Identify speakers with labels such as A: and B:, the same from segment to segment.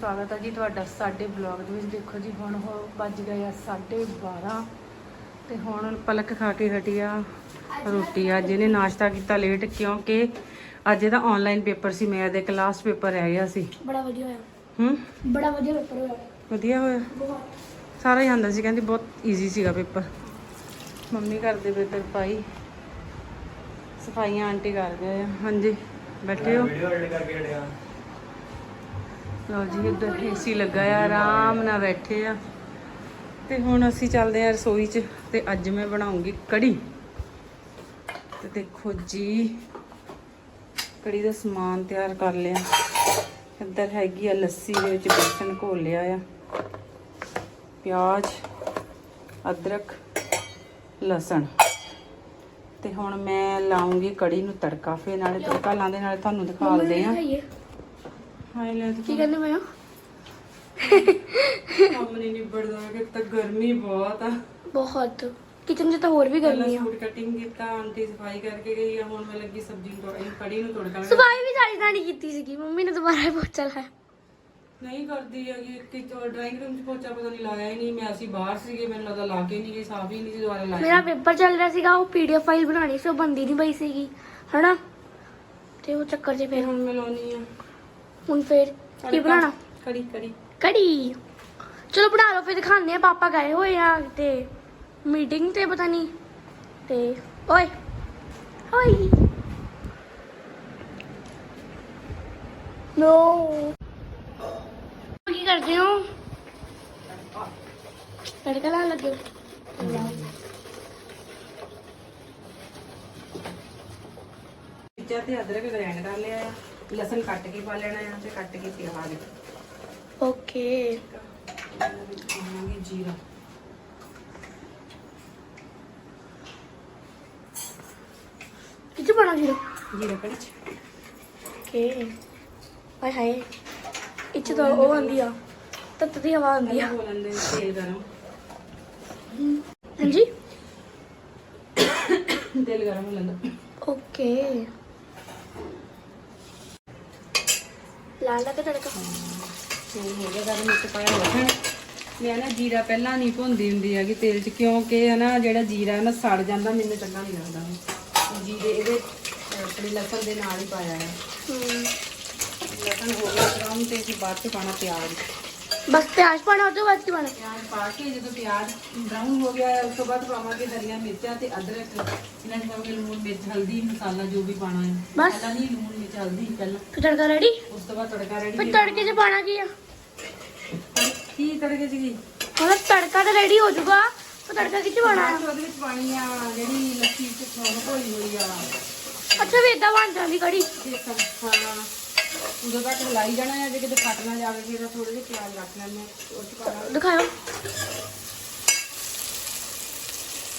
A: ਸਵਾਗਤ ਹੈ ਜੀ ਤੁਹਾਡਾ ਸਾਡੇ ਬਲੌਗ ਦੇ ਵਿੱਚ। ਦੇਖੋ ਜੀ ਹੁਣ ਹੋ ਵੱਜ ਗਏ ਆ 12:30 ਤੇ ਹੁਣ ਪਲਕ ਖਾ ਕੇ ਹਟੀ ਆ ਰੋਟੀ। ਅੱਜ ਇਹਨੇ ਨਾਸ਼ਤਾ ਕੀਤਾ ਲੇਟ ਕਿਉਂਕਿ ਅੱਜ ਇਹਦਾ ਆਨਲਾਈਨ ਪੇਪਰ ਸੀ ਮੈਥ ਦੇ ਕਲਾਸ ਪੇਪਰ ਰਹਿ ਗਿਆ ਸੀ।
B: ਬੜਾ ਵਧੀਆ ਹੋਇਆ।
A: ਹੂੰ?
B: ਬੜਾ ਵਧੀਆ ਪੇਪਰ ਹੋਇਆ।
A: ਵਧੀਆ ਹੋਇਆ?
B: ਬਹੁਤ।
A: ਸਾਰਾ ਹੀ ਆਂਦਾ ਸੀ ਕਹਿੰਦੀ ਬਹੁਤ ਈਜ਼ੀ ਸੀਗਾ ਪੇਪਰ ਮੰਮੀ ਕਰਦੇ ਪਏ ਤਰਪਾਈ ਸਫਾਈਆਂ ਆਂਟੀ ਕਰ ਗਏ ਆ। ਹਾਂਜੀ ਬੈਠੇ ਹੋ?
C: ਵੀਡੀਓ ਐਡਿਟ ਕਰਕੇ ਹਟਿਆ।
A: ਲਓ ਜੀ ਇੱਧਰ ਏਸੀ ਲੱਗਾ ਆ, ਆਰਾਮ ਨਾਲ ਬੈਠੇ ਆ। ਤੇ ਹੁਣ ਅਸੀਂ ਚੱਲਦੇ ਆ ਰਸੋਈ 'ਚ, ਤੇ ਅੱਜ ਮੈਂ ਬਣਾਉਂਗੀ ਕੜੀ। ਤੇ ਦੇਖੋ ਜੀ, ਕੜੀ ਦਾ ਸਮਾਨ ਤਿਆਰ ਕਰ ਲਿਆ। ਇੱਧਰ ਹੈਗੀ ਆ ਲੱਸੀ ਦੇ ਵਿੱਚ ਬੇਸਨ ਘੋਲ ਲਿਆ ਆ। ਪਿਆਜ਼, ਅਦਰਕ, ਲਸਣ। ਤੇ ਹੁਣ ਮੈਂ ਲਾਉਂਗੀ ਕੜੀ ਨੂੰ ਤੜਕਾ, ਫੇਰ ਨਾਲੇ ਤੜਕਾ ਲਾਉਂਦੇ ਨਾਲੇ ਤੁਹਾਨੂੰ ਦਿਖਾਉਂਦੇ ਆ।
B: ਖਾਈਏ
A: ਹਾਏ ਲੈ
B: ਕੀ ਕਹਿੰਦੇ ਮੈਂ
A: ਕੰਮ ਨਹੀਂ ਨਿਬੜਦਾ ਕਿ ਤਾਂ ਗਰਮੀ ਬਹੁਤ ਆ।
B: ਬਹੁਤ। ਕਿਚਨ 'ਚ ਤਾਂ ਹੋਰ ਵੀ
A: ਪਹਿਲਾਂ
B: ਗਰਮੀ ਆ।
A: ਸੂਟ ਕਟਿੰਗ ਕੀਤਾ ਆਂਟੀ ਸਫ਼ਾਈ ਕਰਕੇ ਗਈ ਆ ਹੁਣ ਮੈਂ ਲੱਗੀ ਸਬਜ਼ੀ ਨੂੰ ਤੋੜਨ ਕੜੀ ਨੂੰ ਤੋੜਕਾ ਲਗਾ-
B: ਸਫ਼ਾਈ ਵੀ ਸਾਰੀ ਨਾਲ ਹੀ ਕੀਤੀ ਸੀਗੀ ਮੰਮੀ ਨੇ ਦੁਬਾਰਾ ਪੋਚਾ ਲਾਇਆ।
A: ਨਹੀਂ ਕਰਦੀ ਹੈਗੀ ਕਿ ਡਰਾਇੰਗ ਰੂਮ 'ਚ ਪੋਚਾ ਪਤਾ ਨਹੀਂ ਲਾਇਆ ਹੀ ਨਹੀਂ ਮੈਂ ਅਸੀਂ ਬਾਹਰ ਸੀਗੇ ਮੈਨੂੰ ਲੱਗਦਾ ਲਾ ਕੇ ਨਹੀਂ ਗਈ ਸਾਫ਼ ਹੀ ਨਹੀਂ ਸੀ ਦੁਬਾਰਾ ਲਾਇਆ।
B: ਮੇਰਾ ਪੇਪਰ ਚੱਲ ਰਿਹਾ ਸੀਗਾ ਉਹ ਪੀਡੀਐਫ ਫਾਈਲ ਬਣਾਣੀ ਸੀ ਉਹ ਬੰਦੀ ਨਹੀਂ ਪਈ ਸੀਗੀ ਹਨਾ? ਤੇ ਉਹ ਚੱਕਰ 'ਚ
A: ਫਿਰ
B: ਫਿਰ
A: ਹੁਣ ਮੈਂ ਲਾਉਣੀ ਆ।
B: ਹੁਣ ਫਿਰ ਕੀ ਬਣਾਣਾ
A: ਕੜੀ ਕੜੀ
B: ਕੜੀ। ਚਲੋ ਬਣਾ ਲਓ ਫਿਰ ਦਿਖਾਉਂਦੇ ਆ ਪਾਪਾ ਗਏ ਹੋਏ ਆ ਤੇ ਮੀਟਿੰਗ ਤੇ ਪਤਾ ਨਹੀਂ ਤੇ ਓਏ ਓਏ। ਨੋ ਕੀ ਕਰਦੇ ਹੋ? ਤੜਕਾ ਲਾ ਲੱਗੇ
A: ਤੇ ਅਦਰਕ ਗ੍ਰਾਈਂਡ ਕਰ ਲਿਆ ਆ। ਲਸਣ ਕੱਟ ਕੇ ਪਾ ਲੈਣਾ ਆ ਤੇ ਕੱਟ ਕੇ ਪਿਆਜ਼
B: ਓਕੇ।
A: ਪਾਵਾਂਗੇ ਜੀਰਾ।
B: ਕਿੱਥੇ ਬਣਾ ਜੀਰੋ?
A: ਜੀਰਾ ਕੜੀ 'ਚ।
B: ਓਕੇ। ਹਾਏ ਹਾਏ ਇੱਥੇ ਤਾਂ ਉਹ ਆਂਦੀ ਆ ਤੱਤ ਦੀ ਹਵਾ ਆਂਦੀ ਆ।
A: ਬੋਲਣ ਦੇ ਤੇਲ ਗਰਮ।
B: ਹਾਂਜੀ?
A: ਤੇਲ ਗਰਮ ਹੋ ਲੈਂਦਾ
B: ਓਕੇ। ਲਾਲ ਲੱਗਾ ਤੜਕਾ
A: ਤੇਲ ਹੋ ਗਿਆ ਗਰਮ ਵਿੱਚ ਪਾਇਆ ਲਸਣ ਮੈਂ ਨਾ ਜੀਰਾ ਪਹਿਲਾਂ ਨਹੀਂ ਭੁੰਦੀ ਹੁੰਦੀ ਹੈਗੀ ਤੇਲ 'ਚ ਕਿਉਂਕਿ ਹੈ ਨਾ ਜਿਹੜਾ ਜੀਰਾ ਹੈ ਨਾ ਸੜ ਜਾਂਦਾ ਮੈਨੂੰ ਚੰਗਾ ਨਹੀਂ ਲੱਗਦਾ। ਉਹ। ਜੀਰੇ ਇਹਦੇ ਆਪਣੇ ਲਸਣ ਦੇ ਨਾਲ ਹੀ ਪਾਇਆ ਹੈ।
B: ਹਮ,
A: ਲਸਣ ਹੋ ਗਿਆ ਬਰਾਊਨ ਤੇ ਅਸੀਂ ਬਾਅਦ 'ਚ ਪਾਣਾ ਪਿਆਜ਼।
B: ਬਸ ਪਿਆਜ਼ ਪਾਣਾ ਉਹ ਤੋਂ ਬਾਅਦ ਕੀ ਪਾਣਾ
A: ਪਿਆਜ਼ ਪਾ ਕੇ ਜਦੋਂ ਪਿਆਜ਼ ਬਰਾਊਨ ਹੋ ਗਿਆ ਉਸ ਤੋਂ ਬਾਅਦ ਪਾਵਾਂਗੇ ਹਰੀਆਂ ਮਿਰਚਾਂ ਤੇ ਅਦਰਕ ਇਹਨਾਂ 'ਚ ਪਾਵਾਂਗੇ ਲੂਣ ਮਿਰਚ ਹਲਦੀ ਮਸਾਲਾ ਜੋ ਵੀ ਪਾਣਾ ਹੈ
B: ਬਸ?
A: ਪਹਿਲਾਂ ਨਹੀਂ ਲੂਣ ਮਿਰਚ ਹਲਦੀ ਪਹਿਲਾਂ
B: ਫਿਰ ਤੜਕਾ ਰੈਡੀ
A: ਉਸ ਤੋਂ ਬਾਅਦ ਤੜਕਾ ਰੈਡੀ
B: ਫਿਰ ਤੜਕੇ 'ਚ ਪਾਣਾ ਕੀ ਆ
A: ਕੀ ਤੜਕੇ 'ਚ ਕੀ
B: ਮਤਲਬ ਤੜਕਾ ਤਾਂ ਰੈਡੀ ਹੋ ਜਾਊਗਾ ਫਿਰ ਤੜਕਾ ਕਿੱਥੇ ਪਾਣਾ ਆ
A: ਉਹਦੇ ਵਿੱਚ ਪਾਣੀ ਆ ਜਿਹੜੀ ਲੱਸੀ ਚ ਥੋੜਾ ਹੋਈ ਹੋਈ ਆ
B: ਅੱਛਾ ਵੀ ਇਦਾਂ ਬਣ ਜਾਂਦੀ ਕੜੀ
A: ਬੇਸਨ ਹਾਂ ਉਦੋਂ ਤੱਕ ਹਿਲਾਈ ਜਾਣਾ ਹੈ ਜੇ ਕਿਤੇ ਫਟ ਨਾ ਜਾਵੇ ਫਿਰ ਥੋੜੇ ਜਿਹੇ ਪਿਆਜ਼ ਰੱਖ ਲੈਣੇ ਉਹ ਚ ਪਾਣਾ
B: ਦਿਖਾਓ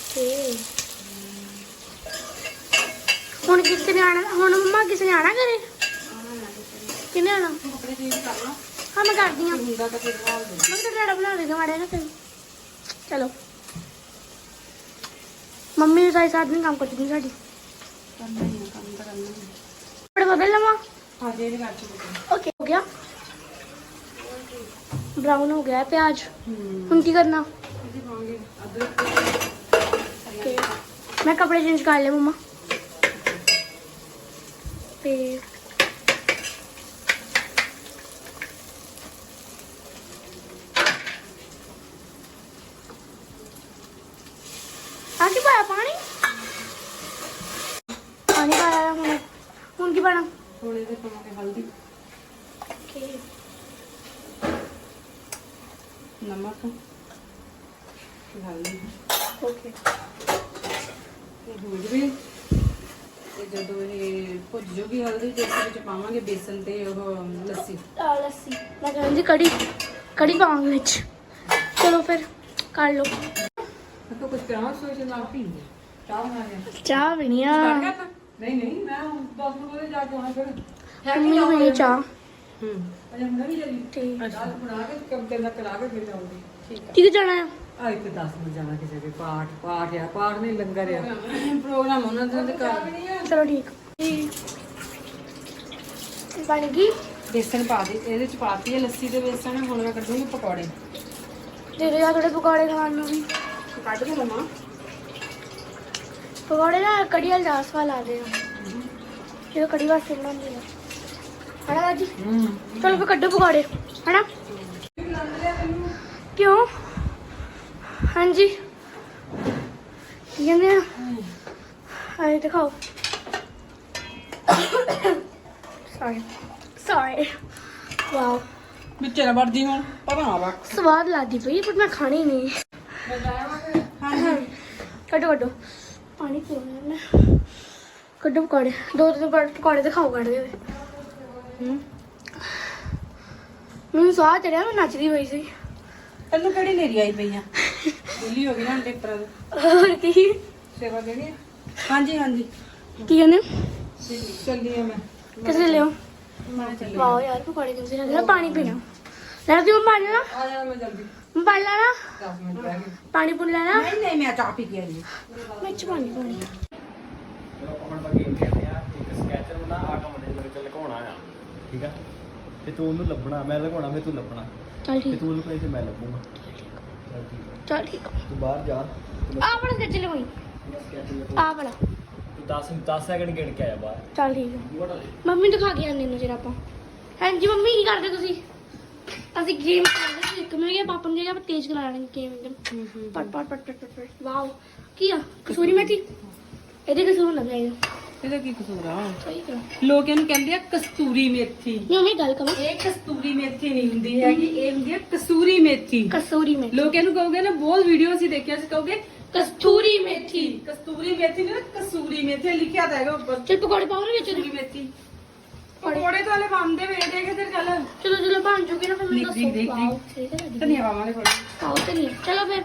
B: ਤੇ ਹੁਣ ਕਿਸੇ ਨੇ ਆਣਾ ਹੁਣ ਮੰਮਾ ਕਿਸੇ ਨੇ ਆਣਾ ਕਰੇ ਕਿਨੇ ਆਣਾ
A: ਕੱਪੜੇ ਚੇਂਜ ਕਰ ਲਾ।
B: ਹਾਂ ਮੈਂ ਕਰਦੀ ਹਾਂ।
A: ਜੇ ਹੁੰਦਾ ਤਾਂ ਫਿਰ ਬਾਹਰ ਦੇ
B: ਮੈਂ ਤਾਂ ਡਾੜਾ ਬਣਾ ਲੈਣਾ ਮਾੜਾ ਨਾ ਫਿਰ ਚਲੋ। ਮੰਮੀ ਨੇ ਸਾਰੀ ਸਾਥ ਨਹੀਂ ਕੰਮ ਕਰਦੀ ਸਾਡੀ।
A: ਕਰਨਾ ਹੀ ਕੰਮ ਤਾਂ ਕਰਨਾ
B: ਬੜਾ ਬਦਲ ਲਵਾਂ।
A: ਹੋ
B: ਗਿਆ? ਬ੍ਰਾਊਨ ਹੋ ਗਿਆ ਹੈ ਪਿਆਜ਼।
A: ਹੂੰ
B: ਹੁਣ ਕੀ ਕਰਨਾ?
A: ਇਹਦੇ ਪਾਵਾਂਗੇ ਅਦਰਕ।
B: ਓਕੇ ਮੈਂ ਕੱਪੜੇ ਚੇਂਜ ਕਰ ਲਏ ਮਮਾ। ਤੇ ਆ ਕੀ ਪਾਇਆ ਪਾਣੀ ਪਾਣੀ ਪਾਇਆ ਹੁਣ ਹੁਣ ਕੀ ਪਾਣਾ
A: ਥੋੜੇ ਜਿਹੇ ਪਾਵਾਂਗੇ ਹਲਦੀ
B: ਓਕੇ
A: ਨਮਕ ਤੇ ਹਲਦੀ
B: ਓਕੇ
A: ਤੇ ਹੋ ਜਵੇ ਤੇ ਜਦੋਂ ਇਹ ਭੁੱਜ ਜੂਗੀ ਹਲਦੀ ਤੇ ਇਸ ਵਿੱਚ ਪਾਵਾਂਗੇ ਬੇਸਨ ਤੇ ਉਹ ਲੱਸੀ।
B: ਆ ਲੱਸੀ। ਮੈਂ ਕਹਿੰਦੀ ਕੜੀ ਕੜੀ ਪਾਵਾਂਗੇ ਵਿੱਚ। ਚਲੋ ਫਿਰ ਕਰ ਲਓ।
A: ਤੂੰ ਕੁਝ ਕਰਾਂ ਸੋਚ ਨਾਲ ਪੀਂਦੇ ਚਾਹ ਬਣਾ ਲਿਆ।
B: ਚਾਹ ਆ।
A: ਨਹੀਂ ਨਹੀਂ ਮੈਂ 10 ਵਜੇ ਜਾ ਕੇ ਆਉਣਾ ਫਿਰ।
B: ਮੰਮੀ ਨੂੰ ਪੀਣੀ ਚਾਹ।
A: ਹੂੰ। ਅਜਾ ਮੈਂ ਵੀ ਜਲੀ
B: ਤੇ
A: ਚਾਹ ਬਣਾ ਕੇ ਕੰਮ ਤੇ ਨਾ ਕਰਾ ਕੇ ਫਿਰ ਜਾਊਂਗੀ ਠੀਕ
B: ਕਿੱਥੇ ਜਾਣਾ ਆ?
A: ਆ ਇੱਕ 10 ਵਜੇ ਜਾਣਾ ਕਿਸੇ ਦੇ ਪਾਠ ਪਾਠ ਆ ਪਾਠ ਨਹੀਂ ਲੰਗਰ ਆ। ਪ੍ਰੋਗਰਾਮ ਉਹਨਾਂ ਦੇ ਘਰ
B: ਚਲੋ ਠੀਕ। ਬਣ ਗਈ?
A: ਬੇਸਣ ਪਾ ਦੇ ਇਹਦੇ ਚ ਪਾਤੀ ਹੈ ਲੱਸੀ ਦੇ ਬੇਸਣ ਹੁਣ ਮੈਂ ਕੱਢੂੰਗੀ ਪਕੌੜੇ।
B: ਦੇ ਦੇ ਥੋੜੇ ਪਕੌੜੇ ਖਾਣ ਨੂੰ ਵੀ।
A: ਕੱਢ ਕੇ ਲਵਾਂ
B: ਪਕੌੜੇ ਨਾ ਕੜੀ ਵਾਲ ਦਾ ਸਵਾਲ ਆ। ਦੇ ਇਹ ਕੜੀ ਵਾਸਤੇ ਬਣਾਉਂਦੀ ਆ। ਹਣਾ
A: ਹੂੰ।
B: ਚਲੋ ਫਿਰ ਕੱਢੋ ਪਕੌੜੇ। ਹਨਾ? ਕਿਉਂ? ਹਾਂਜੀ। ਕੀ ਕਹਿੰਦੇ ਆ। ਆਏ ਦਿਖਾਓ। ਸੌਰੀ ਸੌਰੀ ਵਾਓ
A: ਵਿੱਚ ਨਾ ਵੜਦੀ ਹੁਣ ਨਾ ਵਾ।
B: ਸਵਾਦ ਲੱਗਦੀ ਪਈ ਪਰ ਮੈਂ ਖਾਣੀ ਨਹੀਂ। ਕੱਢੋ ਕੱਢੋ। ਪਾਣੀ ਪੀਣਾ ਮੈਂ ਕੱਢੋ ਪਕੌੜੇ। ਦੋ ਤਿੰਨ ਪਕੌੜੇ- ਦਿਖਾਓ ਕੱਢਦੇ ਹੋਏ
A: ਹੂੰ।
B: ਮੈਨੂੰ ਸਵਾਦ ਚੜਿਆ ਮੈਂ ਨੱਚਦੀ ਪਈ ਸੀ।
A: ਤੈਨੂੰ ਕਿਹੜੀ ਨੇਰੀ ਆਈ ਪਈ ਆ? ਦਿੱਲੀ ਹੋ ਗਈ ਨਾ ਟੇਪਰਾਂ ਦੀ
B: ਹੋਰ ਕੀ?
A: ਸੇਵਾ ਦੇਣੀ ਹੈ? ਹਾਂਜੀ ਹਾਂਜੀ।
B: ਕੀ ਕਹਿੰਦੇ
A: ਚੱਲੀ ਆ ਮੈਂ।
B: ਕਿੱਥੇ ਲਿਓ
A: ਮੈਂ ਚੱਲੀ
B: ਵਾਓ ਯਾਰ ਪਕੌੜੇ ਕਿੰਨੇ ਲੱਗਦੇ ਨਾ ਪਾਣੀ ਪੀਣਾ ਲੈ। ਤੂੰ ਪਾਣੀ ਲੈਣਾ
A: ਆ ਜਾ ਮੈਂ ਜਲਦੀ।
B: ਮੈਂ ਪਾਣੀ ਲੈਣਾ
A: 10 ਮਿੰਟ ਰਹਿ ਗਏ।
B: ਪਾਣੀ ਪੂਣ ਲੈਣਾ?
A: ਨਹੀਂ ਨਹੀਂ ਮੈਂ ਚਾਹ ਪੀ ਕੇ ਆਈ
B: ਮੈਂ ਚ ਪਾਣੀ ਪਾਣੀ
D: ਹੁਣ ਆਪਾਂ ਗੇਮ ਖੇਡਦੇ ਆ ਇੱਕ ਸਕੈਚਰ ਬਣਾ ਆ ਕੰਮ ਦੇ ਵਿੱਚ ਲਗਾਉਣਾ ਆ। ਠੀਕ ਆ? ਤੇ ਤੂੰ ਉਹਨੂੰ ਲੱਭਣਾ ਮੈਂ ਲਗਾਉਣਾ ਫਿਰ ਤੂੰ ਲੱਭਣਾ।
B: ਚੱਲ
D: ਤੇ
B: ਠੀਕ
D: ਤੂੰ ਲੁਕਾਈ ਤੇ ਮੈਂ ਲੱਭੂਗਾ। ਚੱਲ ਠੀਕ ਆ। ਤੂੰ ਬਾਹਰ ਜਾ। ਤੂੰ
B: ਆ ਬੜਾ ਗੱਜ ਲਵਾਈ ਆ ਬੜਾ
D: ਤੂੰ 10 10 ਸੈਕਿੰਡ ਗਿਣ ਕੇ ਆਇਆ ਬਾਹਰ।
B: ਚੱਲ ਠੀਕ ਹੈ ਮੰਮੀ ਨੂੰ ਦਿਖਾ ਕੇ ਆਨੇ ਨੂੰ ਜਰਾ ਆਪਾਂ। ਹਾਂਜੀ ਮੰਮੀ ਕੀ ਕਰਦੇ ਤੁਸੀਂ? ਅਸੀਂ ਗੇਮ ਖੇਡਦੇ ਸੀ। ਇੱਕ ਮਿੰਟ ਗਿਆ ਪਾਪਾ ਨੇ ਕਿਹਾ ਆਪਾਂ ਤੇਜ਼ ਚਲਾ ਲੈਣੀ ਗੇਮ ਇੱਕਦਮ ਪਟ ਪਟ ਪਟ ਪਟ ਪਟ ਵਾਓ। ਕੀ ਆ? ਕਸੂਰੀ ਮੇਥੀ? ਇਹਦੇ ਕਸੂਰ ਨਾ ਜਾਏਗਾ
A: ਇਹਦਾ ਕੀ ਕਸੂਰ ਆ?
B: ਸਹੀ ਕਰਾ
A: ਲੋਕ ਇਹਨੂੰ ਕਹਿੰਦੇ ਆ ਕਸਤੂਰੀ ਮੇਥੀ।
B: ਨਹੀਂ ਮੈਂ ਗੱਲ ਕਰਾਂ
A: ਇਹ ਕਸਤੂਰੀ ਮੇਥੀ ਨਹੀਂ ਹੁੰਦੀ ਹੈਗੀ ਇਹ ਹੁੰਦੀ ਹੈ ਕਸੂਰੀ ਮੇਥੀ।
B: ਕਸੂਰੀ ਮੇਥੀ।
A: ਲੋਕ ਇਹਨੂੰ ਕਹੋਗੇ ਨਾ ਬਹੁਤ ਵੀਡੀਓ ਅਸੀਂ ਦੇਖਿਆ ਸੀ ਕਹੋਗੇ
B: ਕਸਤੂਰੀ ਮੇਥੀ।
A: ਕਸਤੂਰੀ ਮੇਥੀ ਨਹੀਂ ਕਸੂਰੀ ਮੇਥੀ ਲਿਖਿਆ ਤਾਂ ਹੈਗਾ ਉੱਪਰ।
B: ਚਲ ਪਕੌੜੇ ਪਾਓ ਨਾ ਵਿੱਚ
A: ਕਸਤੂਰੀ ਮੇਥੀ। ਪਕੌੜੇ। ਤਾਂ ਹਲੇ ਬੰਦੇ ਵੇ ਦੇਖ ਤੇ ਚੱਲ।
B: ਚਲੋ ਚਲੋ ਬਣ ਜੂਗੀ ਨਾ ਫਿਰ
A: ਦੇਖ,
B: ਮੈਨੂੰ
A: ਦੇਖ, ਦੇਖ,
B: ਲੱਗੀ
A: ਧਨੀਆ ਪਾਵਾਂਗੇ ਥੋੜਾ
B: ਪਾਓ ਤੇ ਨਹੀਂ ਚਲੋ ਫਿਰ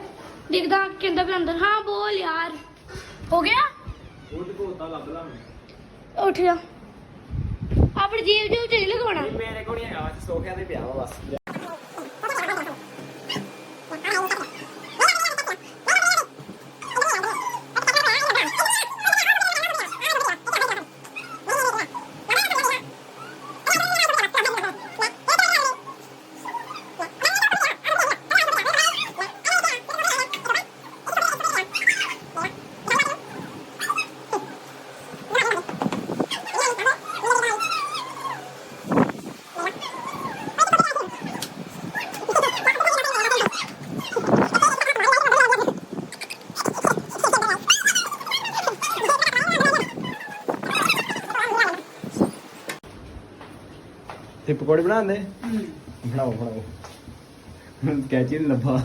B: ਦੇਖਦਾ ਕਹਿੰਦਾ ਵੀ ਅੰਦਰ ਹਾਂ ਬੋਲ ਯਾਰ। ਹੋ ਗਿਆ?
D: ਲੱਭ
B: ਉੱਠ ਜਾ। ਆਪਣੀ ਜੀਵ ਜੀਵ ਚ ਨਹੀਂ ਲਗਾਉਣਾ।
D: ਮੇਰੇ ਕੋਲ ਨਹੀਂ ਹੈਗਾ ਸੋਫਿਆਂ ਤੇ ਪਿਆ ਵਾ ਬਸ। ਤੇ ਪਕੌੜੇ ਬਣਾਉਂਦੇ? ਬਣਾਓ ਬਣਾਓ। ਨੀ ਲੱਭਾ।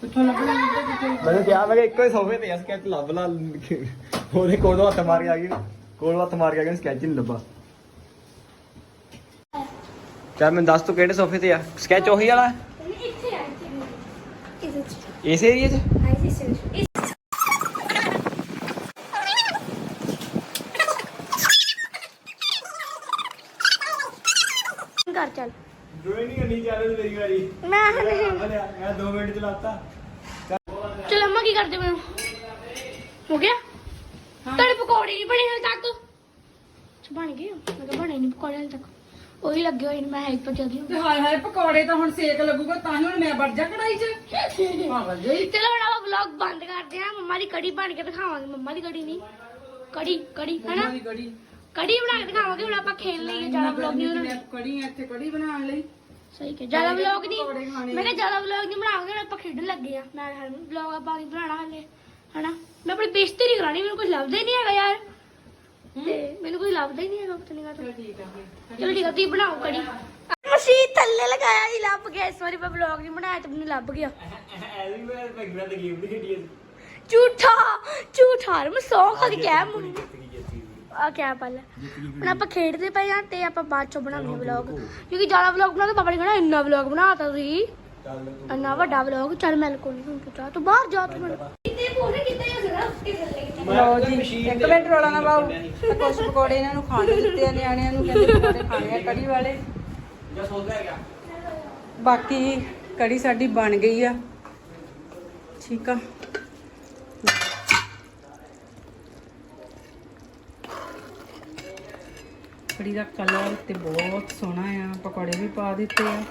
A: ਕਿੱਥੋਂ ਲੱਭਣਾ? ਕਿੱਥੋਂ
D: ਮੈਨੂੰ ਕਿਹਾ ਮੈਂ ਕਿ ਇੱਕੋ ਹੀ ਸੋਫੇ ਤੇ ਸਕੈਚ ਲੱਭ ਲਾ। ਉਹਦੇ ਕੋਲੋਂ ਹੱਥ ਮਾਰ ਕੇ ਆ ਗਈ। ਕੋਲੋਂ ਹੱਥ ਮਾਰ ਕੇ ਆ ਗਈ ਸਕੈਚ ਨਹੀਂ ਲੱਭਾ। ਚੱਲ ਮੈਨੂੰ ਦੱਸ ਤੂੰ ਕਿਹੜੇ ਸੋਫੇ ਤੇ ਆ? ਸਕੈਚ ਉਹੀ ਵਾਲਾ? ਹੈ?
B: ਇੱਥੇ ਆ ਇੱਥੇ
D: ਇਸ ਏਰੀਏ 'ਚ
B: ਆਈ ਸੀ ਕਰ ਚੱਲ
D: ਡਰਾਇੰਗ ਨਹੀਂ ਕਰਨੀ ਚੱਲ ਮੇਰੀ ਵਾਰੀ
B: ਮੈਂ
D: ਮੈਂ 2 ਮਿੰਟ ਚਲਾਤਾ
B: ਚਲ ਅੰਮਾ ਕੀ ਕਰਦੇ ਮੈਨੂੰ ਹੋ? ਗਿਆ? ਤੁਹਾਡੇ ਪਕੌੜੇ ਨਹੀਂ ਬਣੇ ਹਾਲੇ ਤੱਕ? ਅੱਛਾ, ਬਣ ਗਏ ਮੈਂ ਕਿਹਾ ਬਣੇ ਨਹੀਂ ਪਕੌੜੇ ਹਾਲੇ ਤੱਕ। ਉਹੀ ਲੱਗੇ ਹੋਏ ਨੇ ਮੈਂ ਹੈਲਪ ਜਲਦੀ
A: ਤੇ ਹਾਏ ਹਾਏ ਪਕੌੜੇ ਤਾਂ ਹੁਣ ਸੇਕ ਲੱਗੂਗਾ ਤਾਂ ਹੀ ਹੁਣ ਮੈਂ ਵੜ ਜਾ ਕੜਾਈ 'ਚ। ਪਾਗਲ ਜੀ
B: ਚਲੋ ਹੁਣ ਆਪਾਂ ਵਲੌਗ ਬੰਦ ਕਰਦੇ ਹਾਂ। ਮੰਮਾ ਦੀ ਕੜੀ ਬਣ ਕੇ ਦਿਖਾਵਾਂਗੇ। ਮੰਮਾ ਦੀ ਕੜੀ ਨਹੀਂ। ਕੜੀ ਕੜੀ ਹੈਨਾ?
A: ਦੀ ਕੜੀ।
B: ਕੜੀ ਬਣਾ ਕੇ ਦਿਖਾਵਾਂਗੇ। ਹੁਣ ਆਪਾਂ ਖੇਲ ਲਈਏ ਜ਼ਿਆਦਾ ਵਲੌਗ ਨਹੀਂ ਬਣਾਉਣਾ।
A: ਕੜੀ ਆ ਇੱਥੇ ਕੜੀ ਬਣਾਉਣ ਲਈ।
B: ਸਹੀ ਕਿ ਜ਼ਿਆਦਾ ਵਲੌਗ ਨਹੀਂ। ਮੈਂ ਕਿਹਾ ਜ਼ਿਆਦਾ ਵਲੌਗ ਨਹੀਂ ਬਣਾਵਾਂਗੇ ਆਪਾਂ ਖੇਡਣ ਲੱਗੇ ਆ। ਮੈਂ ਵਲੌਗ ਆਪਾਂ ਨਹੀਂ ਬਣਾਉਣਾ ਹਲੇ ਹਨਾ? ਮੈਂ ਆਪਣੀ ਬੇਇੱਜ਼ਤੀ ਨਹੀਂ ਕਰਾਣੀ ਮੈਨੂੰ ਕੁਝ ਲੱਭਦਾ ਹੀ ਨਹੀਂ ਹੈਗਾ ਯਾਰ। ਤੇ ਮੈਨੂੰ ਕੋਈ ਲੱਭਦਾ ਹੀ ਨਹੀਂ ਹੈਗਾ ਪਤਾ ਨਹੀਂ ਕਾਹਤੋਂ
A: ਠੀਕ ਆ
B: ਚਲੋ ਠੀਕ ਆ ਤੁਸੀਂ ਬਣਾਓ ਕੜੀ। ਮਸ਼ੀਨ ਥੱਲੇ ਲਗਾਇਆ ਸੀ ਲੱਭ ਗਿਆ। ਇਸ ਵਾਰੀ ਮੈਂ ਵਲੌਗ ਨਹੀਂ ਬਣਾਇਆ ਤੇ ਮੈਨੂੰ ਲੱਭ ਗਿਆ।
D: ਐਵੇਂ ਮੈਂ ਤੇ ਗੇਮ ਦੀ ਖੇਡੀ
B: ਝੂਠਾ ਝੂਠਾ। ਮੈਂ ਸੌ ਖਾ ਕੇ ਕਹਿ ਮੈਨੂੰ ਆ ਕਿਆ ਪਲ ਹੁਣ ਆਪਾਂ ਖੇਡਦੇ ਪਏ ਆ ਤੇ ਆਪਾਂ ਬਾਅਦ ਚੋਂ ਬਣਾਉਂਦੇ ਵਲੌਗ ਕਿਉਂਕਿ ਜ਼ਿਆਦਾ ਵਲੌਗ ਬਣਾ ਕੇ ਪਾਪਾ ਨੇ ਕਹਿਣਾ ਇੰਨਾ ਵਲੌਗ ਬਣਾਤਾ ਤੁਸੀਂ। ਇੰਨਾ ਵੱਡਾ ਵਲੌਗ ਚੱਲ ਮੈਂ ਕੋਲ ਨਹੀਂ ਹੁਣ ਤੂੰ ਤੂੰ ਬਾਹਰ ਜਾ ਤੂੰ ਮੈਨੂੰ। ਕਿਤੇ ਪੂਰੇ ਕਿਤੇ
A: ਲਓ ਜੀ ਇੱਕ ਮਿੰਟ ਰੋਲਾ ਨਾ ਬਾਉ ਤੇ ਕੁਛ ਪਕੌੜੇ ਇਹਨਾਂ ਨੂੰ ਖਾਣ ਨੂੰ ਦਿੱਤੇ ਆ ਨਿਆਣਿਆਂ ਨੂੰ ਕਹਿੰਦੇ ਪਕੌੜੇ ਖਾਣੇ ਆ ਕੜੀ ਵਾਲੇ।
D: ਜਾਂ ਸੋਚਦਾ ਹੈਗਾ?
A: ਬਾਕੀ ਕੜੀ ਸਾਡੀ ਬਣ ਗਈ ਆ। ਠੀਕ ਆ। ਕੜੀ ਦਾ ਕਲਰ ਤੇ ਬਹੁਤ ਸੋਹਣਾ ਆ। ਪਕੌੜੇ ਵੀ ਪਾ ਦਿੱਤੇ ਆ।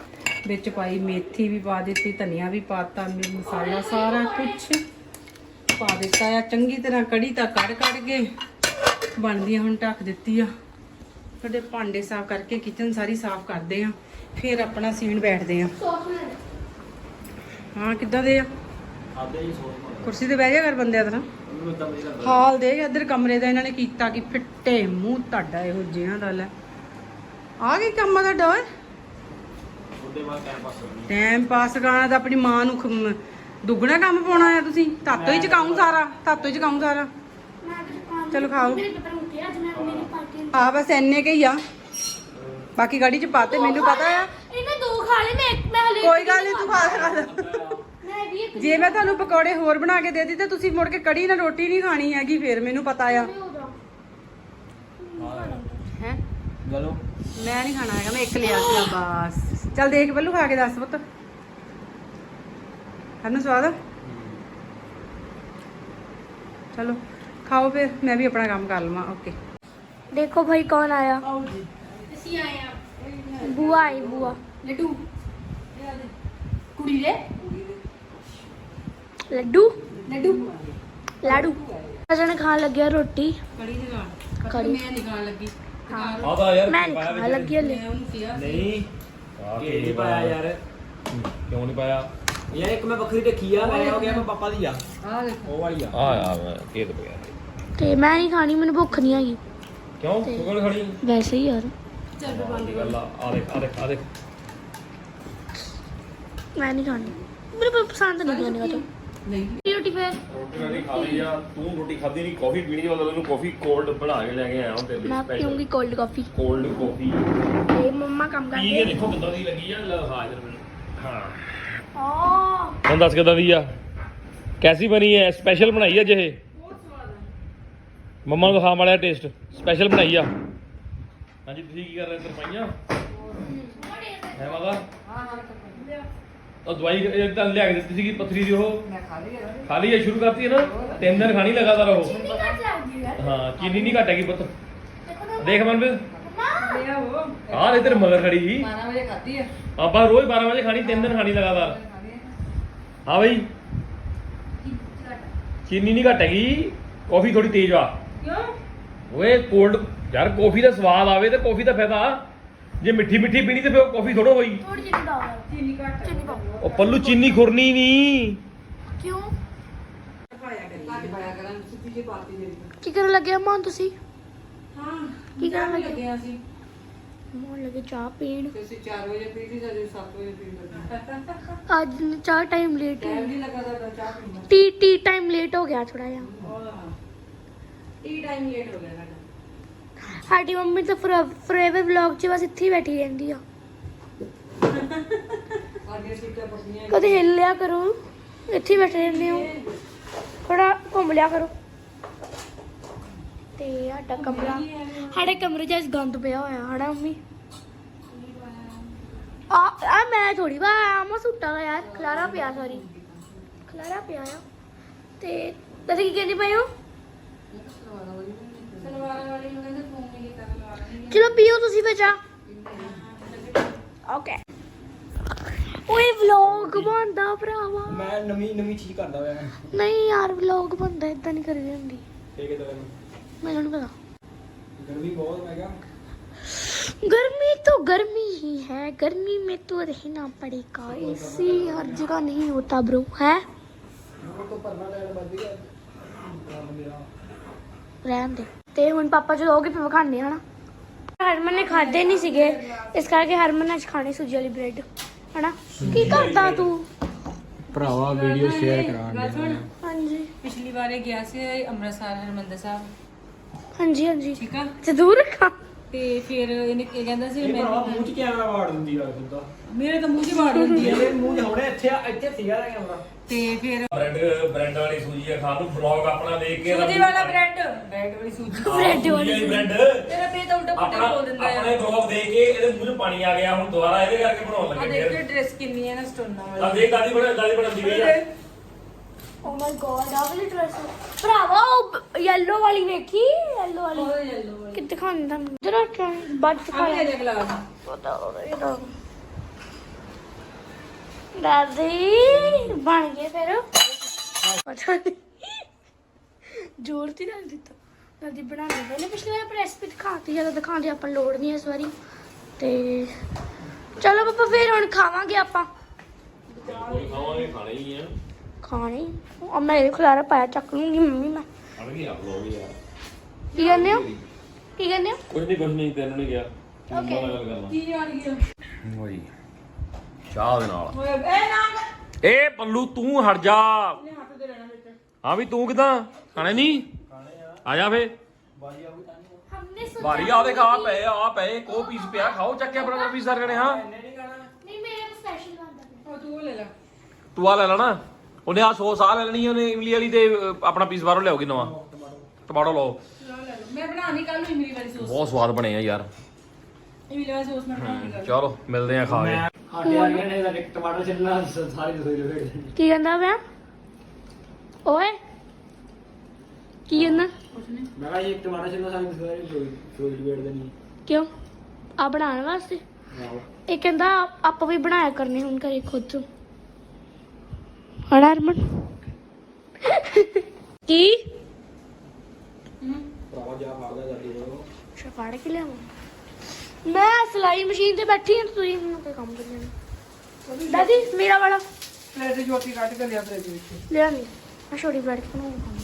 A: ਵਿੱਚ ਪਾਈ ਮੇਥੀ ਵੀ ਪਾ ਦਿੱਤੀ ਧਨੀਆ ਵੀ ਪਾਤਾ ਮਿਰਚ ਮਸਾਲਾ ਸਾਰਾ ਕੁਝ ਪਾ ਦਿੱਤਾ ਆ। ਚੰਗੀ ਤਰ੍ਹਾਂ ਕੜੀ ਤਾਂ ਕੱਢ ਕੱਢ ਕੇ ਬਣਦੀ ਆ ਹੁਣ ਢੱਕ ਦਿੱਤੀ ਆ। ਤੁਹਾਡੇ ਭਾਂਡੇ ਸਾਫ਼ ਕਰਕੇ ਕਿਚਨ ਸਾਰੀ ਸਾਫ਼ ਕਰਦੇ ਆ। ਫਿਰ ਆਪਣਾ ਸੀਣ ਬੈਠਦੇ ਆ। ਹਾਂ ਕਿੱਦਾਂ ਦੇ ਆ? ਕੁਰਸੀ ਤੇ ਬਹਿ ਜਾ ਕਰ ਬੰਦਿਆ ਤਰ੍ਹਾਂ। ਹਾਲ ਦੇਖ ਇੱਧਰ ਕਮਰੇ ਦਾ ਇਹਨਾਂ ਨੇ ਕੀਤਾ ਕਿ ਫਿੱਟੇ ਮੂੰਹ ਤੁਹਾਡਾ ਇਹੋ ਜਿਹਾ ਦਾ ਲੈ। ਆ ਕੀ ਕੰਮ
C: ਉਹਦੇ ਬਾਅਦ ਟਾਈਮ ਪਾਸ ਕਰਨੀ
A: ਟਾਈਮ ਪਾਸ ਕਰਨਾ ਤਾਂ ਆਪਣੀ ਮਾਂ ਨੂੰ ਦੁੱਗਣਾ ਕੰਮ ਪਾਉਣਾ ਆ ਤੁਸੀਂ। ਤਾਤੋ ਹੀ ਚਕਾਉਂ ਸਾਰਾ ਤਾਤੋ ਹੀ ਚਕਾਉਂ ਸਾਰਾ। ਚਲੋ ਖਾਓ। ਆ ਬਸ ਇੰਨੇ ਕੇ ਹੀ ਆ। ਬਾਕੀ ਗਾੜੀ ਚ ਪਾਤੇ ਮੈਨੂੰ ਪਤਾ ਆ।
B: ਇਹਨੇ ਦੋ ਖਾ ਲਏ ਮੈਂ ਇੱਕ ਮੈਂ ਹਲੇ
A: ਕੋਈ ਗੱਲ ਨਹੀਂ ਤੂੰ ਖਾ ਲੈ, ਖਾ ਜੇ ਮੈਂ ਤੁਹਾਨੂੰ ਪਕੌੜੇ ਹੋਰ ਬਣਾ ਕੇ ਦੇ ਦਿੱਤੇ ਤਾਂ ਤੁਸੀਂ ਮੁੜ ਕੇ ਕੜੀ ਨਾਲ ਰੋਟੀ ਨਹੀਂ ਖਾਣੀ ਹੈਗੀ ਫੇਰ ਮੈਨੂੰ ਪਤਾ ਆ। ਹੈ?
C: ਗਲੋ।
A: ਚਲੋ ਖਾਓ ਫਿਰ ਮੈਂ ਵੀ ਆਪਣਾ ਕੰਮ ਕਰ ਲਵਾਂ ਓਕੇ।
B: ਦੇਖੋ ਕੌਣ ਆਇਆ।
A: ਆਓ
B: ਆ ਕੁੜੀ ਦੇ? ਲੱਡੂ? ਲੱਡੂ। ਲਾੜੂ ਅਜਣ ਖਾਣ ਲੱਗਿਆ ਰੋਟੀ।
A: ਕੜੀ ਦੇ ਨਾਲ
B: ਕੜੀ।
A: ਮੈਂ ਨਹੀਂ ਖਾਣ ਲੱਗੀ।
B: ਹਾਂ।
C: ਆ ਤਾਂ ਯਾਰ
B: ਮੈਂ ਨਹੀਂ ਖਾਣ ਲੱਗੀ ਹਲੇ।
C: ਨਹੀਂ।
D: ਇਹ ਨਹੀਂ ਪਾਇਆ ਯਾਰ।
C: ਕਿਉਂ ਨਹੀਂ ਪਾਇਆ?
D: ਯਾਰ ਇੱਕ ਮੈਂ ਵੱਖਰੀ ਰੱਖੀ ਆ ਮੈਂ ਹੋ ਗਿਆ ਮੈਂ ਪਾਪਾ ਦੀ ਆ।
A: ਆ ਦੇਖੋ।
D: ਉਹ ਵਾਲੀ ਆ।
C: ਆ ਆ ਮੈਂ ਇਹ ਤਾਂ ਪਿਆ।
B: ਤੇ ਮੈਂ ਨਹੀਂ ਖਾਣੀ ਮੈਨੂੰ ਭੁੱਖ ਨਹੀਂ ਹੈਗੀ।
C: ਕਿਉਂ? ਤੂੰ ਕਿਉਂ ਖੜੀ
B: ਵੈਸੇ ਹੀ ਯਾਰ।
A: ਚੱਲ ਬੰਦ
C: ਗੱਲ ਆ। ਆ ਦੇਖ ਆ ਦੇਖ ਆ ਦੇਖ।
B: ਮੈਂ ਨਹੀਂ ਖਾਣੀ। ਮੈਨੂੰ ਪਸੰਦ ਨਹੀਂ ਆਉਂਦੀ। ਉਹ
A: ਨਹੀਂ।
B: ਰੋਟੀ ਫੇਰ?
C: ਰੋਟੀ ਨਹੀਂ ਖਾ ਲਈ ਆ। ਤੂੰ ਰੋਟੀ ਖਾਦੀ ਨਹੀਂ ਕਾਫੀ ਪੀਣੀ ਵਾਲਾ ਤੈਨੂੰ ਕਾਫੀ ਕੋਲਡ ਬਣਾ ਕੇ ਲੈ ਕੇ ਆਇਆ ਹਾਂ ਤੇਰੇ
B: ਮੈਂ
C: ਲਈ
B: ਪੀਉਂਗੀ ਕੋਲਡ ਕਾਫੀ
C: ਕੋਲਡ ਕਾਫੀ
B: ਤੇ ਮੰਮਾ ਕੰਮ
C: ਪੀ ਕੇ
B: ਕਰਦੇ
C: ਦੇਖੋ ਕਿੱਦਾਂ ਦੀ ਲੱਗੀ ਆ ਲੈ ਹਾਂ ਇਧਰ ਮੈਨੂੰ। ਹਾਂ।
B: ਆ
C: ਹੁਣ ਦੱਸ ਕਿੱਦਾਂ ਦੀ ਆ? ਕੈਸੀ ਬਣੀ ਹੈ ਸਪੈਸ਼ਲ ਬਣਾਈ ਆ। ਜੇ ਮੰਮਾ ਨੂੰ ਦਿਖਾਉਣ ਵਾਲਾ ਟੇਸਟ ਸਪੈਸ਼ਲ ਬਣਾਈ ਆ। ਹਾਂਜੀ ਤੁਸੀਂ ਕੀ ਕਰ ਰਹੇ ਤਰਪਾਈਆਂ? ਹੈ ਮਾਦਾ ਉਹ ਦਵਾਈ ਇੱਕ ਤਾਂ ਲਿਆ ਕੇ ਦਿੱਤੀ ਸੀਗੀ ਪਥਰੀ ਦੀ ਉਹ।
A: ਮੈਂ ਖਾ ਲਈ ਆ
C: ਖਾ ਲਈ ਹੈ ਸ਼ੁਰੂ ਕਰਤੀ ਹੈ ਨਾ। ਤਿੰਨ ਦਿਨ ਖਾਣੀ ਲਗਾਤਾਰ ਉਹ।
B: ਘੱਟ ਲੱਗਦੀ
C: ਹਾਂ? ਚੀਨੀ ਨਹੀਂ ਘਟੇਗੀ ਪੁੱਤ।
B: ਦੇਖੋ ਨਾ।
C: ਦੇਖ ਮਨਪ੍ਰੀਤ।
B: ਮੰਮਾ
A: ਲਿਆ ਉਹ।
C: ਆਹ ਇਧਰ ਮਗਰ ਖੜੀ ਸੀ।
A: 12 ਵਜੇ ਖਾਧੀ ਆ
C: ਆਪਾਂ ਰੋਜ਼ 12 ਵਜੇ ਖਾਣੀ ਤਿੰਨ ਦਿਨ ਖਾਣੀ ਲਗਾਤਾਰ। ਹਾਂ। ਬਈ। ਚੀਨੀ ਨਹੀਂ ਘਟੇਗੀ ਕਾਫੀ ਥੋੜੀ ਤੇਜ਼ ਆ।
A: ਕਿਉਂ?
C: ਓਏ ਕੋਲਡ ਯਾਰ ਕਾਫੀ ਦਾ ਸਵਾਦ ਆਵੇ ਤੇ ਕਾਫੀ ਦਾ ਫਾਇਦਾ। ਜੇ ਮਿੱਠੀ ਮਿੱਠੀ ਪੀਣੀ ਤੇ ਫਿਰ ਕਾਫੀ ਥੋੜੋ ਹੋਈ।
B: ਥੋੜੀ ਜਿਹੀ ਯਾਰ।
A: ਚੀਨੀ ਘੱਟ
B: ਚੀਨੀ ਪਾਓ।
C: ਉਹ ਪੱਲੂ ਚੀਨੀ ਖੁਰਨੀ ਨਹੀਂ।
B: ਕਿਉਂ?
A: ਪਾਇਆ ਕਰੀ ਘੱਟ ਪਾਇਆ ਕਰਾਂ ਸਿੱਧੀ ਜਿਹੀ ਪਾਤੀ ਮੇਰੀ
B: ਕੀ ਕਰਨ ਲੱਗੇ ਅਮਨ ਤੁਸੀਂ?
A: ਹਾਂ
B: ਕੀ ਕਰਨ ਲੱਗੇ?
A: ਲੱਗਿਆ ਸੀ
B: ਅਮਨ ਲੱਗੇ ਚਾਹ ਪੀਣ।
A: ਤੇ ਅਸੀਂ 4 ਵਜੇ ਪੀਤੀ ਜਦੋਂ 7 ਵਜੇ ਪੀਣ ਲੱਗੇ
B: ਅੱਜ ਚਾਹ ਟਾਈਮ ਲੇਟ
A: ਟਾਈਮ ਨਹੀਂ ਲੱਗਾ ਤਾਂ ਚਾਹ ਪੀਣ ਦਾ
B: ਟੀ ਟੀ ਟਾਈਮ ਲੇਟ ਹੋ ਗਿਆ ਥੋੜਾ ਜਿਹਾ।
A: ਟੀ ਟਾਈਮ ਲੇਟ ਹੋ ਗਿਆ ਸਾਡਾ
B: ਮੰਮੀ ਤਾਂ ਫੋਰਐਵਰ ਵਲੌਗ 'ਚ ਬਸ ਇੱਥੇ ਹੀ ਬੈਠੀ ਰਹਿੰਦੀ ਆ। ਕਦੇ ਹਿੱਲ ਲਿਆ ਕਰੋ। ਇੱਥੇ ਹੀ ਬੈਠੇ ਰਹਿੰਦੇ ਹੋ। ਥੋੜਾ ਘੁੰਮ ਲਿਆ ਕਰੋ। ਤੇ ਸਾਡਾ ਕਮਰਾ ਸਾਡੇ ਕਮਰੇ 'ਚ ਗੰਦ ਪਿਆ ਹੋਇਆ ਹਨਾ ਮੰਮੀ? ਆ ਆ ਮੈਂ ਥੋੜੀ ਵਾ ਆਮਾ ਸੁੱਟਾ ਦਾ ਯਾਰ ਖਲਾਰਾ ਪਿਆ ਸਾਰੀ। ਖਲਾਰਾ ਪਿਆ ਆ। ਤੇ ਤੁਸੀਂ ਕੀ ਕਹਿੰਦੇ ਪਏ ਹੋ?
A: ਸਲਵਾਰਾਂ ਵਾਲੀ ਨੂੰ ਕਹਿੰਦੇ ਫੋਨ ਨਹੀਂ ਕੀਤਾ ਸਲਵਾਰਾਂ ਨਹੀਂ
B: ਚਲੋ ਪੀਓ ਤੁਸੀਂ ਫਿਰ ਚਾਹ ਓਕੇ ਓਏ ਵਲੌਗ ਬਣਦਾ ਭਰਾਵਾ
D: ਮੈਂ ਨਵੀਂ ਨਵੀਂ ਚੀਜ਼ ਕਰਦਾ ਹੋਇਆ ਮੈਂ
B: ਨਹੀਂ ਯਾਰ ਵਲੌਗ ਬਣਦਾ ਇਦਾਂ ਨਹੀਂ ਕਰੀ ਹੁੰਦੀ
D: ਠੀਕ ਹੈ ਤਾਂ
B: ਮੈਨੂੰ ਨਹੀਂ ਪਤਾ
D: ਗਰਮੀ ਬਹੁਤ ਮੈਂ ਕਿਹਾ
B: गर्मी तो गर्मी ही है गर्मी में तो रहना पड़ेगा एसी हर जगह नहीं होता ब्रो है
D: ਉਹ ਤੋਂ ਪਰਨਾ ਲੈਣ ਵੱਜ ਗਿਆ ਕੰਮ ਮੇਰਾ
B: ਰਹਿਣ ਦੇ ਤੇ ਹੁਣ ਪਾਪਾ ਜਦੋਂ ਆਉਗੇ ਫਿਰ ਵਿਖਾਣੇ ਹਨਾ ਹਰਮਨ ਨੇ ਖਾਦੇ ਨਹੀਂ ਸੀਗੇ। ਇਸ ਕਰਕੇ ਹਰਮਨ ਅੱਜ ਖਾਣੇ ਸੂਜੀ ਵਾਲੀ ਬ੍ਰੈਡ ਹਨਾ? ਕੀ ਕਰਦਾ ਤੂੰ?
D: ਭਰਾਵਾ ਵੀਡੀਓ ਸ਼ੇਅਰ
A: ਸੁਣ।
B: ਹਾਂਜੀ।
A: ਪਿਛਲੀ ਵਾਰੇ ਗਿਆ ਸੀ ਅੰਮ੍ਰਿਤਸਰ ਹਰਮੰਦਰ ਸਾਹਿਬ।
B: ਹਾਂਜੀ ਹਾਂਜੀ।
A: ਠੀਕ ਆ?
B: ਤੇ ਦੂਰ ਰੱਖਾਂ
A: ਤੇ ਫਿਰ ਇਹਨੇ ਕੀ ਕਹਿੰਦਾ ਸੀ
D: ਇਹ
A: ਮੈਂ
D: ਭਰਾਵਾ ਮੂੰਹ 'ਚ ਕੈਮਰਾ ਵਾੜ ਦਿੰਦੀ ਆ ਖੁੱਦਾ
A: ਮੇਰੇ ਤਾਂ ਮੂੰਹ 'ਚ ਵਾੜ ਹੁੰਦੀ ਆ।
D: ਇਹਦੇ ਮੂੰਹ 'ਚ ਹੁਣੇ ਇੱਥੇ ਆ- ਇੱਥੇ ਸੀਗਾ ਦਾ ਕੈਮਰਾ।
A: ਤੇ ਫਿਰ
C: ਬ੍ਰੈਡ ਬ੍ਰੈਡ ਵਾਲੀ ਸੂਜੀ ਆ ਖਾਣ ਨੂੰ ਬਲੌਗ ਆਪਣਾ ਦੇਖ ਕੇ
A: ਸੂਜੀ ਵਾਲਾ ਬ੍ਰੈਡ। ਬ੍ਰੈਡ ਵਾਲੀ ਸੂਜੀ।
B: ਬ੍ਰੈਡ ਵਾਲੀ
C: ਬ੍ਰੈਡ।
A: ਤੇਰਾ ਪੇ ਤਾਂ ਉਲਟਾ ਪੁਲਟਾ
C: ਆਪਣਾ
A: ਬੋਲ ਦਿੰਦਾ ਆ।
C: ਆਪਣੇ ਬਲੌਗ ਦੇਖ ਕੇ ਇਹਦੇ ਮੂੰਹ 'ਚ ਪਾਣੀ ਆ ਗਿਆ ਹੁਣ ਦੁਬਾਰਾ ਇਹਦੇ ਕਰਕੇ ਬਣਾਉਣ
A: ਆ
C: ਲੱਗੇ
A: ਦੇਖ
C: ਫਿਰ।
A: ਡਰੈਸ ਕਿੰਨੀ ਹੈ ਨਾ ਸਟੋਨਾਂ
C: ਆ
A: ਵਾਲੀ
C: ਦੇਖ ਦਾਦੀ ਬਣਾ ਦਾਦੀ ਬਣਾਉਂਦੀ ਗਈ ਆ।
B: ਓ ਮਾਈ ਆ ਵਾਲੀ ਡਰੈਸ ਭਰਾਵਾ ਉਹ ਯੈਲੋ ਵਾਲੀ ਵੇਖੀ? ਯੈਲੋ ਵਾਲੀ। ਜਰਾ ਟਰਾਈ ਬਾਅਦ ਚ ਖਾ ਲੈ ਪਤਾ ਦਾਦੀ ਬਣ ਗਏ ਫਿਰ। ਪਤਾ ਨਹੀਂ ਜੋਰ ਤੇ ਰੱਖ ਦਿੱਤਾ। ਦਾਦੀ ਬਣਾ ਲਈ ਪਹਿਲੇ ਪਿਛਲੇ ਵਾਰ ਆਪਾਂ ਰੈਸਪੀ ਦਿਖਾਤੀ ਜ਼ਿਆਦਾ ਦਿਖਾਉਣ ਦੀ ਆਪਾਂ ਲੋੜ ਨਹੀਂ ਇਸ ਵਾਰੀ। ਤੇ ਚਲੋ ਪਾਪਾ ਫਿਰ ਹੁਣ ਖਾਵਾਂਗੇ ਆਪਾਂ।
C: ਖਾਵਾਂਗੇ ਖਾਣੇ ਹੀ ਆ।
B: ਖਾਣੀ ਆ ਮੈਂ ਇਹ ਖਲਾਰਾ ਪਾਇਆ ਚੱਕ ਲੂੰਗੀ ਮੰਮੀ ਮੈਂ
C: ਅੜ ਗਿਆ ਬਲੌਗ ਯਾਰ
B: ਕੀ ਕਹਿੰਦੇ ਹੋ ਕੀ ਕਹਿੰਦੇ ਹੋ
C: ਕੁਝ ਨਹੀਂ ਕੁਝ ਨਹੀਂ ਤੈਨੂੰ ਨਹੀਂ ਗਿਆ
B: Okay.
C: ਗੱਲ ਕਰਨਾ
A: ਕੀ ਆ ਗਿਆ
C: ਓਏ ਚਾਹ ਦੇ ਨਾਲ
A: ਓਏ ਇਹ ਨਾ
C: ਏ ਪੱਲੂ ਤੂੰ ਹਟ ਜਾ
A: ਨੇ ਹੱਥ ਦੇ ਲੈਣਾ ਵਿੱਚ
C: ਹਾਂ ਵੀ ਤੂੰ ਕਿਦਾਂ ਖਾਣੇ ਨਹੀਂ ਆ ਜਾ ਫੇ
B: हमने सोचा
C: ਭਾਰੀ ਆ ਦੇ ਖਾ ਪਏ ਆ ਪਏ ਕੋ ਪੀਸ ਪਿਆ ਖਾਓ ਚੱਕ ਕੇ ਆਪਣਾ ਪੀਸ ਸਰ ਜਣੇ ਹਾਂ
B: नहीं मेरे को स्पेशल बनता है
A: ਉਹ ਤੂੰ ਉਹ ਲੈ ਲੈ
C: ਤੂੰ ਆ ਲੈ ਲੈਣਾ ਉਹਨੇ ਆ 100 ਸਾਲ ਲੈਣੀ ਉਹਨੇ ਇਮਲੀ ਵਾਲੀ ਤੇ ਆਪਣਾ ਪੀਸ ਬਾਹਰੋਂ ਲਿਆਓਗੀ ਨਵਾਂ। ਟਮਾਟੋ ਲਾਓ।
A: ਮੈਂ ਬਣਾਉਣੀ ਕੱਲ ਨੂੰ ਇਮਲੀ ਵਾਲੀ ਸੌਸ
C: ਬਹੁਤ ਸਵਾਦ ਬਣੇ ਆ ਯਾਰ। ਚਲੋ ਮਿਲਦੇ ਆ ਖਾ ਕੇ।
B: ਕੀ ਕਹਿੰਦਾ ਪਿਆ? ਓਏ
A: ਕੀ ਕਹਿੰਦਾ?
D: ਮੈਂ ਕਿਹਾ ਇਹ ਟਮਾਟਰ ਚੱਲਣਾ ਸਾਰੇ ਰਸੋਈ ਰਸੋਈ ਦੇ
B: ਨਹੀਂ ਕਿਉਂ? ਆ ਬਣਾਉਣ
D: ਵਾਸਤੇ?
B: ਇਹ ਕਹਿੰਦਾ ਆਪਾਂ ਵੀ ਬਣਾਇਆ ਕਰਨੇ ਹੁਣ ਘਰੇ ਖੁਦ। ਤੋਂ ਹਣਾ ਅਰਮਨ ਕੀ
D: ਭਰਾਵਾ ਜਾ ਫੜਦਾ ਜਾਂਦੀ ਉਹ
B: ਸ਼ਫਾੜ ਕੇ ਲਿਆਵਾਂ ਮੈਂ ਸਿਲਾਈ ਮਸ਼ੀਨ ਤੇ ਬੈਠੀ ਹਾਂ ਤੇ ਤੁਸੀਂ ਹੁਣ ਕੋਈ ਕੰਮ ਕਰ ਲੈਣਾ ਦਾਦੀ ਮੇਰਾ ਵਾਲਾ
A: ਪਲੇਟ ਛੋਟੀ ਕੱਟ ਕੇ ਲਿਆ ਫ੍ਰਿਜ ਵਿੱਚ
B: ਲਿਆ ਨਹੀਂ ਮੈਂ ਛੋਟੀ ਬ੍ਰੈਡ ਬਣਾਉਂਗਾ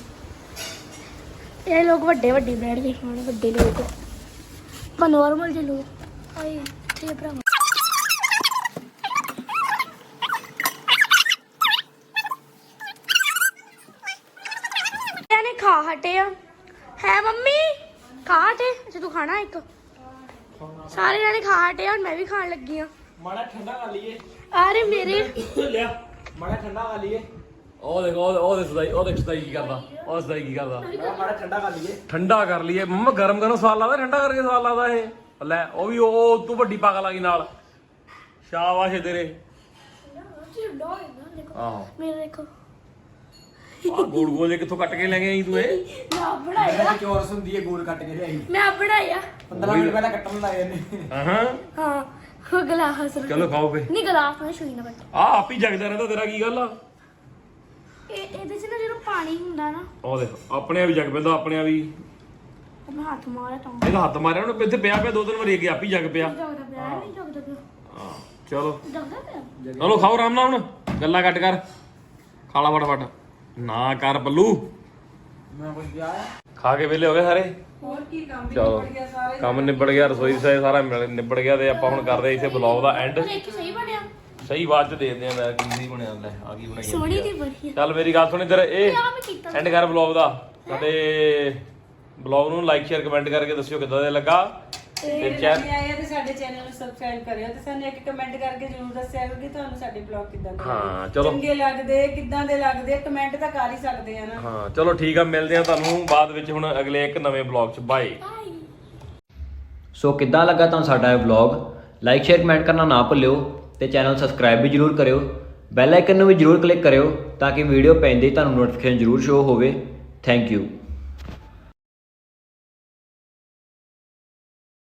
B: ਇਹ ਲੋਕ ਵੱਡੇ ਵੱਡੀ ਬ੍ਰੈਡ ਦੇ ਖਾਣ ਵੱਡੇ ਲੋਕ ਪਰ ਨਾਰਮਲ ਜਿਹੇ ਲੋਕ ਆਏ ਇੱਥੇ ਭਰਾ ਇਹਨੇ ਖਾ ਹਟੇ ਆ। ਹੈ ਮੰਮੀ? ਖਾ ਹਟੇ ਅੱਛਾ ਤੂੰ ਖਾਣਾ ਇੱਕ? ਸਾਰੇ ਜਣੇ ਖਾ ਹਟੇ ਆ ਹੁਣ ਮੈਂ ਵੀ ਖਾਣ ਲੱਗੀ ਆ।
D: ਮਾੜਾ ਠੰਡਾ ਕਰ ਲਈਏ।
B: ਅਰੇ ਮੇਰੇ।
C: ਲਿਆ।
D: ਮਾੜਾ ਠੰਡਾ ਕਰ ਲਈਏ।
C: ਉਹ ਦੇਖ ਉਹ ਉਹ ਦੇਖ ਸਦਾਈ ਉਹ ਦੇਖ ਸਦਾਈ ਕੀ ਕਰਦਾ। ਉਹ ਸਦਾਈ ਕੀ ਕਰਦਾ।
D: ਮਾੜਾ ਠੰਡਾ ਕਰ ਲਈਏ।
C: ਠੰਡਾ ਕਰ ਲਈਏ। ਮੰਮਾ ਗਰਮ ਗਰਮ ਸਵਾਦ ਲੱਗਦਾ ਠੰਡਾ ਕਰਕੇ ਸਵਾਦ ਲੱਗਦਾ ਇਹ। ਲੈ ਉਹ ਵੀ ਉਹ ਤੂੰ ਵੱਡੀ ਪਾਗਲ ਆ ਗਈ ਨਾਲ। ਸ਼ਾਬਾਸ਼ ਏ ਤੇਰੇ। ਆਹੋ।
B: ਮੇਰੇ ਦੇਖੋ।
C: ਆ ਗੋਲ ਗੋਲ ਜੇ ਕਿੱਥੋਂ ਕੱਟ ਕੇ ਲੈ ਗਈ ਤੂੰ ਇਹ?
B: ਮੈਂ ਬਣਾਇਆ।
D: ਚੌਰਸ ਹੁੰਦੀ ਹੈ ਗੋਲ ਕੱਟ ਕੇ ਲਿਆਈ।
B: ਮੈਂ ਬਣਾਇਆ।
D: 15 ਮਿੰਟ ਪਹਿਲਾਂ ਕੱਟਣ ਲੱਗ ਜਾਂਦੇ
C: ਹਾਂ
B: ਹਾਂ ਉਹ ਗਲਾਸ ਰੱਖ-
C: ਚਲੋ ਖਾਓ ਫੇ।
B: ਨਹੀਂ ਗਲਾਸ ਮੈਂ ਛੂਈ ਨਾ ਬੱਟ
C: ਆ ਆਪ ਹੀ ਜਗਦਾ ਰਹਿੰਦਾ ਤੇਰਾ ਕੀ ਗੱਲ ਆ?
B: ਇਹ ਇਹਦੇ ਚ ਨਾ ਜਦੋਂ ਪਾਣੀ ਹੁੰਦਾ ਨਾ।
C: ਉਹ ਦੇਖ ਆਪਣੇ ਆ ਵੀ ਜਗ ਪੈਂਦਾ ਆਪਣੇ ਆ ਵੀ
B: ਉਹ ਮੈਂ ਹੱਥ ਮਾਰਿਆ ਤਾਂ।
C: ਇਹਦਾ ਹੱਥ ਮਾਰਿਆ ਉਹਨੇ ਇੱਥੇ ਪਿਆ ਪਿਆ ਦੋ ਤਿੰਨ ਵਾਰੀ ਅੱਗੇ ਆਪ ਹੀ ਜਗ ਪਿਆ।
B: ਜਗਦਾ ਪਿਆ ਨਹੀਂ ਜਗਦਾ ਪਿਆ।
C: ਹਾਂ ਚਲੋ।
B: ਜਗਦਾ ਪਿਆ।
C: ਚਲੋ ਖਾਓ ਆਰਾਮ ਨਾਲ ਹੁਣ। ਗੱਲਾਂ ਕੱਟ ਕਰ। ਖਾਲਾ ਫਟਾਫਟ। ਨਾ ਕਰ ਬੱਲੂ।
D: ਮੈਂ ਕੁਝ ਗਿਆ।
C: ਖਾ ਕੇ ਵਿਹਲੇ ਹੋ ਗਏ ਸਾਰੇ?
A: ਹੋਰ ਕੀ ਕੰਮ ਵੀ
C: ਚਲੋ
A: ਨਿਬੜ ਗਿਆ ਸਾਰੇ
C: ਕੰਮ ਨਿਬੜ ਗਿਆ ਰਸੋਈ ਸਾਰਾ ਸਾਰਾ ਮਿਲ- ਨਿਬੜ ਗਿਆ ਤੇ ਆਪਾਂ ਹੁਣ ਕਰਦੇ ਇਸੇ ਬਲੌਗ ਦਾ ਐਂਡ
B: ਪਰ ਇੱਕ ਸਹੀ ਬਣਿਆ?
C: ਸਹੀ ਬਾਅਦ ਚ ਦੇਖਦੇ ਆ ਮੈਂ ਕੀ ਬਣਿਆ ਲੈ ਆ ਕੀ ਬਣਾਈ
B: ਸੋਹਣੀ ਦੀ ਬਣੀ
C: ਚੱਲ ਮੇਰੀ ਗੱਲ ਸੁਣ ਇੱਧਰ ਇਹ
B: ਆ ਮੈਂ ਕੀਤਾ?
C: ਐਂਡ ਕਰ ਬਲੌਗ ਦਾ। ਸਾਡੇ ਬਲੌਗ ਨੂੰ ਲਾਈਕ ਸ਼ੇਅਰ ਕਮੈਂਟ ਕਰਕੇ ਦੱਸਿਓ ਕਿੱਦਾਂ ਦਾ ਲੱਗਾ। ਤੇ
A: ਤੇ
C: ਚੈਨ
A: ਨਵੇਂ ਆਏ ਆ ਤੇ ਸਾਡੇ ਚੈਨਲ ਨੂੰ ਸਬਸਕ੍ਰਾਈਬ ਕਰਿਓ ਤੇ ਸਾਨੂੰ ਇੱਕ ਕਮੈਂਟ ਕਰਕੇ ਜਰੂਰ ਦੱਸਿਆ ਕਰੋ ਕਿ ਤੁਹਾਨੂੰ ਸਾਡੇ ਬਲੌਗ ਕਿੱਦਾਂ ਦੇ
C: ਹਾਂ,
A: ਲੱਗੇ।
C: ਚਲੋ।
A: ਚੰਗੇ ਲੱਗਦੇ ਕਿੱਦਾਂ ਦੇ ਲੱਗਦੇ ਕਮੈਂਟ ਤਾਂ ਕਰ ਹੀ ਸਕਦੇ ਆ ਨਾ।
C: ਹਾਂ ਚਲੋ ਠੀਕ ਆ ਮਿਲਦੇ ਆ ਤੁਹਾਨੂੰ ਬਾਅਦ ਵਿੱਚ ਹੁਣ ਅਗਲੇ ਇੱਕ ਨਵੇਂ ਬਲੌਗ ਚ। ਬਾਏ
B: ਬਾਈ
E: ਸੋ ਕਿੱਦਾਂ ਲੱਗਾ ਤੁਹਾਨੂੰ ਸਾਡਾ ਇਹ ਵਲੌਗ ਲਾਈਕ ਸ਼ੇਅਰ ਕਮੈਂਟ ਕਰਨਾ ਨਾ ਭੁੱਲਿਓ ਤੇ ਚੈਨਲ ਸਬਸਕ੍ਰਾਈਬ ਵੀ ਜਰੂਰ ਕਰਿਓ। ਬੈਲ ਆਈਕਨ ਨੂੰ ਵੀ ਜਰੂਰ ਕਲਿੱਕ ਕਰਿਓ ਤਾਂ ਕਿ ਵੀਡੀਓ ਪੈਂਦੇ ਹੀ ਤੁਹਾਨੂੰ ਨੋਟੀਫਿਕੇਸ਼ਨ ਜਰੂਰ ਸ਼ੋ ਹੋਵੇ। Thank you